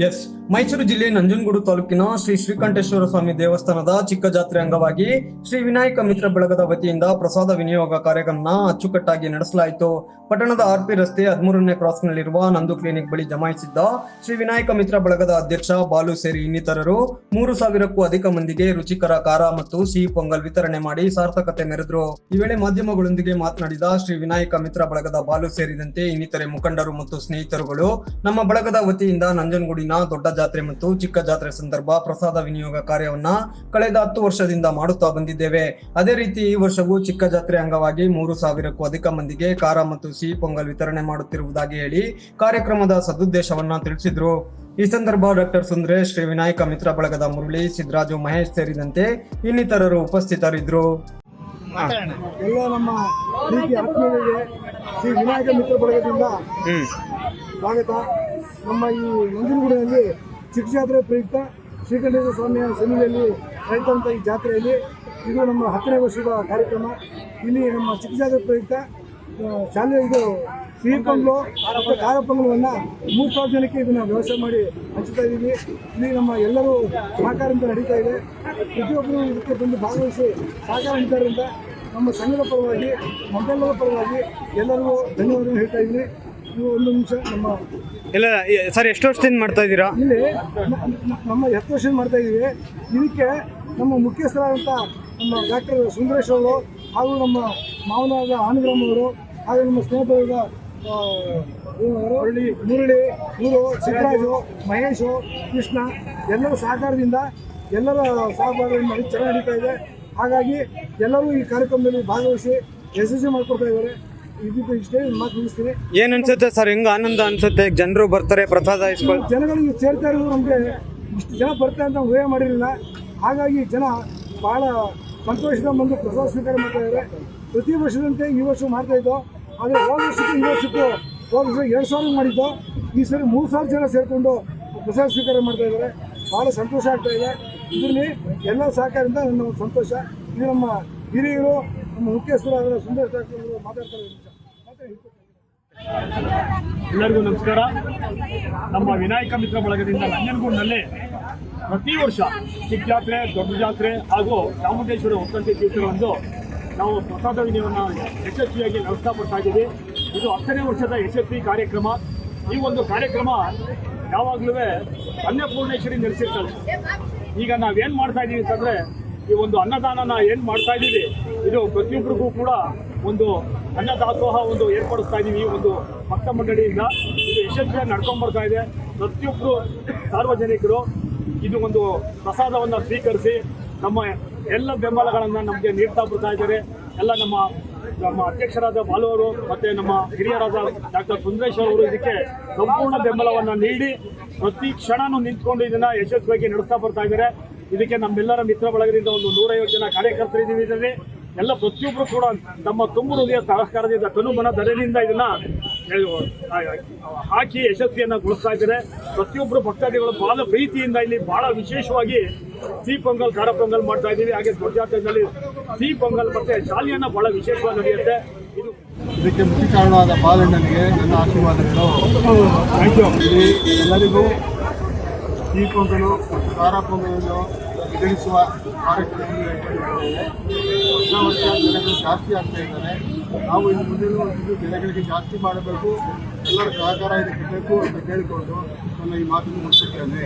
Yes. Mysuru ಜಿಲ್ಲೆ ನಂಜನಗೂಡು ತಾಲೂಕಿನ ಶ್ರೀ ಶ್ರೀಕಂಠೇಶ್ವರ ಸ್ವಾಮಿ ದೇವಸ್ಥಾನದ ಚಿಕ್ಕ ಜಾತ್ರೆ ಅಂಗವಾಗಿ ಶ್ರೀ ವಿನಾಯಕ ಮಿತ್ರ ಬಳಗದ ವತಿಯಿಂದ ಪ್ರಸಾದ ವಿನಿಯೋಗ ಕಾರ್ಯಕ್ರಮನ ಅಚ್ಚುಕಟ್ಟಾಗಿ ನಡೆಸಲಾಯಿತು. ಪಟ್ಟಣದ ಆರ್ಪಿ ರಸ್ತೆ ಹದಿಮೂರನೇ ಕ್ರಾಸ್ನಲ್ಲಿರುವ ನಂದು ಕ್ಲಿನಿಕ್ ಬಳಿ ಜಮಾಯಿಸಿದ್ದ ಶ್ರೀ ವಿನಾಯಕ ಮಿತ್ರ ಬಳಗದ ಅಧ್ಯಕ್ಷ ಬಾಲು ಸೇರಿ ಇನ್ನಿತರರು ಮೂರು ಸಾವಿರಕ್ಕೂ ಅಧಿಕ ಮಂದಿಗೆ ರುಚಿಕರ ಖಾರ ಮತ್ತು ಸಿಹಿ ಪೊಂಗಲ್ ವಿತರಣೆ ಮಾಡಿ ಸಾರ್ಥಕತೆ ಮೆರೆದ್ರು. ಈ ವೇಳೆ ಮಾಧ್ಯಮಗಳೊಂದಿಗೆ ಮಾತನಾಡಿದ ಶ್ರೀ ವಿನಾಯಕ ಮಿತ್ರ ಬಳಗದ ಬಾಲು ಸೇರಿದಂತೆ ಇನ್ನಿತರೆ ಮುಖಂಡರು ಮತ್ತು ಸ್ನೇಹಿತರುಗಳು ನಮ್ಮ ಬಳಗದ ವತಿಯಿಂದ ನಂಜನಗೂಡಿನ ದೊಡ್ಡ ಜಾತ್ರೆ ಮತ್ತು ಚಿಕ್ಕ ಜಾತ್ರೆ ಸಂದರ್ಭ ಪ್ರಸಾದ ವಿನಿಯೋಗ ಕಾರ್ಯವನ್ನ ಕಳೆದ ಹತ್ತು ವರ್ಷದಿಂದ ಮಾಡುತ್ತಾ ಬಂದಿದ್ದೇವೆ. ಅದೇ ರೀತಿ ಈ ವರ್ಷವೂ ಚಿಕ್ಕ ಜಾತ್ರೆ ಅಂಗವಾಗಿ ಮೂರು ಸಾವಿರಕ್ಕೂ ಅಧಿಕ ಮಂದಿಗೆ ಖಾರ ಮತ್ತು ಸಿಹಿ ಪೊಂಗಲ್ ವಿತರಣೆ ಮಾಡುತ್ತಿರುವುದಾಗಿ ಹೇಳಿ ಕಾರ್ಯಕ್ರಮದ ಸದುದ್ದೇಶವನ್ನ ತಿಳಿಸಿದ್ರು. ಈ ಸಂದರ್ಭ ಡಾಕ್ಟರ್ ಸುಂದರೇಶ್ ಶ್ರೀ ವಿನಾಯಕ ಮಿತ್ರ ಬಳಗದ ಮುರಳಿ ಸಿದ್ದರಾಜು ಮಹೇಶ್ ಸೇರಿದಂತೆ ಇನ್ನಿತರರು ಉಪಸ್ಥಿತರಿದ್ದರು ಎಲ್ಲ ನಮ್ಮ ಪ್ರೀತಿ ಆತ್ಮೀಯರಿಗೆ ಶ್ರೀ ವಿನಾಯಕ ಮಿತ್ರ ಬಳಗದಿಂದ ಸ್ವಾಗತ. ನಮ್ಮ ಈ ನಂಜನಗೂಡಿನಲ್ಲಿ ಚಿಕ್ಕ ಜಾತ್ರೆ ಪ್ರಯುಕ್ತ ಶ್ರೀಕಂಠೇಶ್ವರ ಸ್ವಾಮಿಯ ಸನ್ನಿಧಿಯಲ್ಲಿ ನಡೆದಂಥ ಈ ಜಾತ್ರೆಯಲ್ಲಿ ಇದು ನಮ್ಮ ಹತ್ತನೇ ವರ್ಷದ ಕಾರ್ಯಕ್ರಮ. ಇಲ್ಲಿ ನಮ್ಮ ಚಿಕ್ಕ ಜಾತ್ರೆ ಪ್ರಯುಕ್ತ ಶಾಲೆ ಇದು ಸಿಹಿ ಪೊಂಗಲು ಮತ್ತು ಖಾರ ಮೂರು ಸಾವಿರ ಜನಕ್ಕೆ ಇದನ್ನು ವ್ಯವಸ್ಥೆ ಮಾಡಿ ಹಂಚ್ತಾ ಇದ್ದೀವಿ. ಇಲ್ಲಿ ನಮ್ಮ ಎಲ್ಲರೂ ಸಹಕಾರದಿಂದ ನಡೀತಾ ಇದೆ. ಪ್ರತಿಯೊಬ್ಬರು ಇದಕ್ಕೆ ಬಂದು ಭಾಗವಹಿಸಿ ಸಹಕಾರ ನೀಡಿದ್ದರಿಂದ ನಮ್ಮ ಸಂಘದ ಪರವಾಗಿ ನಮ್ಮೆಲ್ಲರ ಪರವಾಗಿ ಎಲ್ಲರಿಗೂ ಧನ್ಯವಾದಗಳು ಹೇಳ್ತಾ ಇದ್ದೀನಿ. ಇದು ಒಂದು ನಿಮಿಷ ನಮ್ಮ ಇಲ್ಲ ಸರ್, ಎಷ್ಟು ವರ್ಷದಿಂದ ಮಾಡ್ತಾ ಇದ್ದೀರಾ? ಇಲ್ಲಿ ನಮ್ಮ ಹತ್ತು ವರ್ಷದಿಂದ ಮಾಡ್ತಾ ಇದ್ದೀವಿ. ಇದಕ್ಕೆ ನಮ್ಮ ಮುಖ್ಯಸ್ಥರಾದಂಥ ನಮ್ಮ ಡಾಕ್ಟರ್ ಸುಂದರೇಶ್ ಅವರು ಹಾಗೂ ನಮ್ಮ ಮಾವನಾದ ಆನಂದರಾಮ್ ಅವರು ಹಾಗೂ ನಮ್ಮ ಸ್ನೇಹಿತರಾದ ಮುರಳಿ ಮುರಳಿ ಇವರು ಸಿದ್ದರಾಜು, ಮಹೇಶು, ಕೃಷ್ಣ ಎಲ್ಲರ ಸಹಕಾರದಿಂದ ಎಲ್ಲರ ಸಹಭಾಗದಿಂದ ಚೆನ್ನಾಗಿ ನಡೀತಾ ಇದೆ. ಹಾಗಾಗಿ ಎಲ್ಲರೂ ಈ ಕಾರ್ಯಕ್ರಮದಲ್ಲಿ ಭಾಗವಹಿಸಿ ಯಶಸ್ವಿ ಮಾಡಿಕೊಡ್ತಾ ಇದ್ದಾರೆ. ಏನ್ ಅನ್ಸುತ್ತೆ ಸರ್? ಹೆಂಗ ಆನಂದ ಅನ್ಸುತ್ತೆ? ಜನರು ಬರ್ತಾರೆ, ಪ್ರಸಾದ ಜನಗಳಿಗೆ ಸೇರ್ತಾ ಇರೋದು ನಮಗೆ ಇಷ್ಟು ಜನ ಬರ್ತಾರೆ ಅಂತ ಊಹೆ ಮಾಡಿರಲಿಲ್ಲ. ಹಾಗಾಗಿ ಜನ ಬಹಳ ಸಂತೋಷದ ಬಂದು ಪ್ರಸಾದ ಸ್ವೀಕಾರ ಮಾಡ್ತಾ ಇದ್ದಾರೆ ಪ್ರತಿ ವರ್ಷದಂತೆ ಈ ವರ್ಷ ಮಾಡ್ತಾ ಇದ್ದೋ, ಆದರೆ ಹೋದ ವರ್ಷಕ್ಕೆ ಈ ವರ್ಷಕ್ಕೂ ಹೋದ ವರ್ಷ ಎರಡು ಸಾವಿರ ಮಾಡಿದ್ದು, ಈ ಸರಿ ಮೂರು ಸಾವಿರ ಜನ ಸೇರಿಕೊಂಡು ಪ್ರಸಾದ ಸ್ವೀಕಾರ ಮಾಡ್ತಾ ಇದ್ದಾರೆ ಭಾಳ ಸಂತೋಷ ಆಗ್ತಾ ಇದೆ. ಇದರಲ್ಲಿ ಎಲ್ಲ ಸಹಕಾರದಿಂದ ನನ್ನ ಸಂತೋಷ. ಇದು ನಮ್ಮ ಹಿರಿಯರು, ನಮ್ಮ ಮುಖ್ಯಸ್ಥರಾದ ಸುಂದರ ಡಾಕ್ಟರ್ ಮಾತಾಡ್ತಾರೆ. ಮಾತಾಡಿ ಎಲ್ಲರಿಗೂ ನಮಸ್ಕಾರ. ನಮ್ಮ ವಿನಾಯಕ ಮಿತ್ರ ಬಳಗದಿಂದ ನಂಜನಗೂಡಿನಲ್ಲಿ ಪ್ರತಿ ವರ್ಷ ಚಿಕ್ಕ ಜಾತ್ರೆ ದೊಡ್ಡ ಜಾತ್ರೆ ಹಾಗೂ ಚಾಮುಂಡೇಶ್ವರಿ ಒಕ್ಕಂತೆ ತೀರ್ಥರಂದು ನಾವು ಪ್ರಸಾದ ವಿನಿಯವನ್ನು ಯಶಸ್ವಿಯಾಗಿ ನಡೆಸ್ತಾ ಬರ್ತಾ ಇದ್ದೀವಿ. ಇದು ಹತ್ತನೇ ವರ್ಷದ ಯಶಸ್ವಿ ಕಾರ್ಯಕ್ರಮ. ಈ ಒಂದು ಕಾರ್ಯಕ್ರಮ ಯಾವಾಗಲೂ ಅನ್ನಪೂರ್ಣೇಶ್ವರಿ ನಡೆಸಿರ್ತಾರೆ ಈಗ ನಾವೇನು ಮಾಡ್ತಾ ಇದ್ದೀವಿ ಅಂತಂದರೆ ಈ ಒಂದು ಅನ್ನದಾನನ ಏನು ಮಾಡ್ತಾ ಇದ್ದೀವಿ ಇದು ಪ್ರತಿಯೊಬ್ಬರಿಗೂ ಕೂಡ ಒಂದು ಅನ್ನದಾಸೋಹ ಒಂದು ಏರ್ಪಡಿಸ್ತಾ ಇದ್ದೀವಿ ಒಂದು ಭಕ್ತ ಮಂಡಳಿಯಿಂದ. ಇದು ಯಶಸ್ವಿಯಾಗಿ ನಡ್ಕೊಂಡ್ ಬರ್ತಾ ಇದೆ. ಪ್ರತಿಯೊಬ್ಬರು ಸಾರ್ವಜನಿಕರು ಇದು ಒಂದು ಪ್ರಸಾದವನ್ನು ಸ್ವೀಕರಿಸಿ ನಮ್ಮ ಎಲ್ಲ ಬೆಂಬಲಗಳನ್ನು ನಮಗೆ ನೀಡ್ತಾ ಬರ್ತಾ ಇದ್ದಾರೆ. ಎಲ್ಲ ನಮ್ಮ ನಮ್ಮ ಅಧ್ಯಕ್ಷರಾದ ಬಾಲು ಅವರು ಮತ್ತೆ ನಮ್ಮ ಹಿರಿಯರಾದ ಡಾಕ್ಟರ್ ಸುಂದರೇಶ್ ಅವರು ಇದಕ್ಕೆ ಸಂಪೂರ್ಣ ಬೆಂಬಲವನ್ನು ನೀಡಿ ಪ್ರತಿ ಕ್ಷಣನೂ ನಿಂತ್ಕೊಂಡು ಇದನ್ನ ಯಶಸ್ವಿಯಾಗಿ ನಡೆಸ್ತಾ ಬರ್ತಾ ಇದ್ದಾರೆ. ಇದಕ್ಕೆ ನಮ್ಮೆಲ್ಲರ ಮಿತ್ರ ಬಳಗದಿಂದ ಒಂದು ನೂರೈವತ್ತು ಜನ ಕಾರ್ಯಕರ್ತರಿದ್ದೀವಿ ಇದರಲ್ಲಿ. ಎಲ್ಲ ಪ್ರತಿಯೊಬ್ಬರು ಕೂಡ ನಮ್ಮ ತುಂಬು ಹೃದಯ ಸಹಕಾರದಿಂದ ತನುಮನ ಧರೆಯಿಂದ ಇದನ್ನ ಹಾಕಿ ಯಶಸ್ವಿಯನ್ನು ಗೊಳಿಸ್ತಾ ಇದ್ದಾರೆ. ಪ್ರತಿಯೊಬ್ಬರು ಭಕ್ತಾದಿಗಳು ಬಹಳ ಪ್ರೀತಿಯಿಂದ ಇಲ್ಲಿ ಬಹಳ ವಿಶೇಷವಾಗಿ ಸಿಹಿ ಪೊಂಗಲ್ ಖಾರ ಪೊಂಗಲ್ ಮಾಡ್ತಾ ಇದ್ದೀವಿ. ಹಾಗೆ ದೊಡ್ಡದಲ್ಲಿ ಸಿ ಸಿಹಿ ಪೊಂಗಲ್ ಮತ್ತೆ ಶಾಲಿಯನ್ನ ಬಹಳ ವಿಶೇಷವಾಗಿ ನಡೆಯುತ್ತೆ. ಇದು ಇದಕ್ಕೆ ಮುಖ್ಯ ಕಾರಣವಾದ ಬಾಲಣ್ಣನಿಗೆ ನನ್ನ ಆಶೀರ್ವಾದಗಳು. ಎಲ್ಲರಿಗೂ ಸಿಹಿ ಕೊಂಬೆಲು ಮತ್ತು ಖಾರ ಕೊಂಬೆಯನ್ನು ವಿತರಿಸುವ ವರ್ಷ ಜನಗಳು ಜಾಸ್ತಿ ಆಗ್ತಾ ಇದ್ದಾರೆ ನಾವು ಇನ್ನು ಮುಂದಿನ ಒಂದು ಜಾಸ್ತಿ ಮಾಡಬೇಕು. ಎಲ್ಲರ ಸಹಕಾರ ಇದಕ್ಕೆ ಬೇಕು ಅಂತ ಕೇಳಿಕೊಂಡು ನನ್ನ ಈ ಮಾತನ್ನು ಮುಗಿಸುತ್ತೇನೆ.